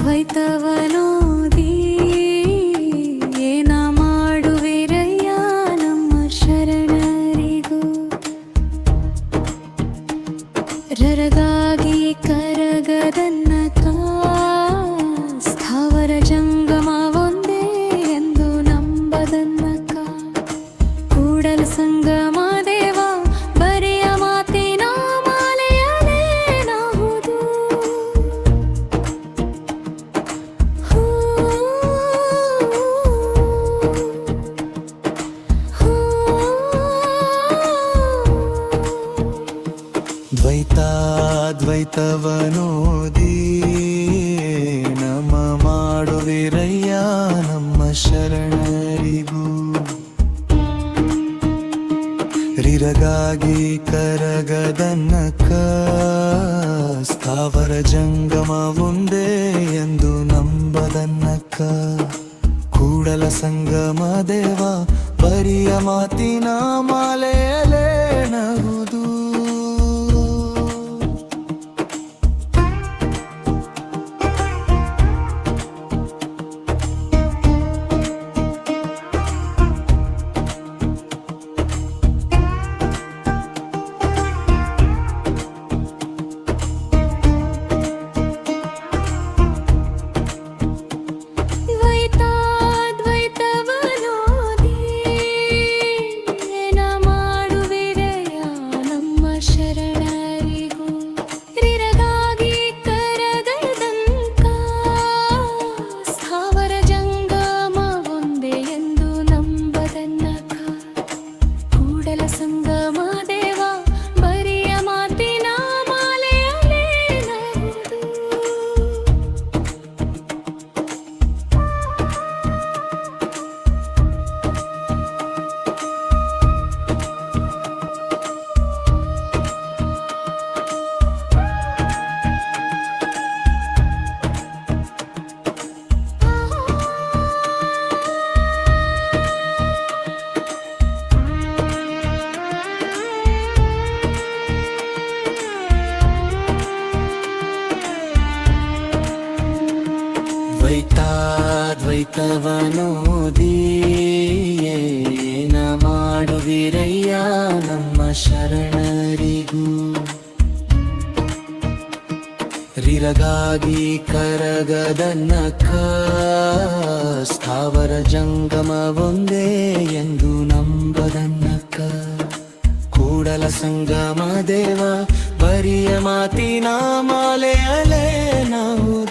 ಅದ್ವೈತವನೋದಿ ಏನ ಮಾಡುವಿರಯ್ಯ ನಮ್ಮ ಶರಣರಿಗೂ. ರರಗಾಗಿ ಕರಗದನ್ನ ಸ್ಥಾವರ ಜಂಗಮ ಎಂದು ನಂಬದನ್ನಕ ಕೂಡಲ ಸಂಗಮ ದ್ವೈತಾದ್ವೈತವನೋದಿ ನಮ್ಮ ಮಾಡುವಿರಯ್ಯ ನಮ್ಮ ಶರಣರಿಗೂ. ರಿರಗಾಗಿ ಕರಗದನ್ನಕ ಸ್ಥಾವರ ಜಂಗಮ ಎಂದು ನಂಬದನ್ನಕ ಕೂಡಲ ಸಂಗಮ ದೇವ ಪರಿಯ ಮಾತಿನ ಮಾಲೆಯಲೇನಹುದು ಕೂಡಲ ಸಂಗಮ ದ್ವೈತಾದ್ವೈತವನೋದಿ ಏನ ಮಾಡುವಿರಯ್ಯ ನಮ್ಮ ಶರಣರಿಗೂ? ರಿರಗಾಗಿ ಕರಗದನ್ನಕ ಸ್ಥಾವರ ಜಂಗಮ ಒಂದೇ ಎಂದು ನಂಬದನ್ನಕ್ಕ. ಕೂಡಲ ಸಂಗಮ ದೇವ, ಬರಿಯ ಮಾತಿನ ಮಾಲೆಯಲೇ ನಾವು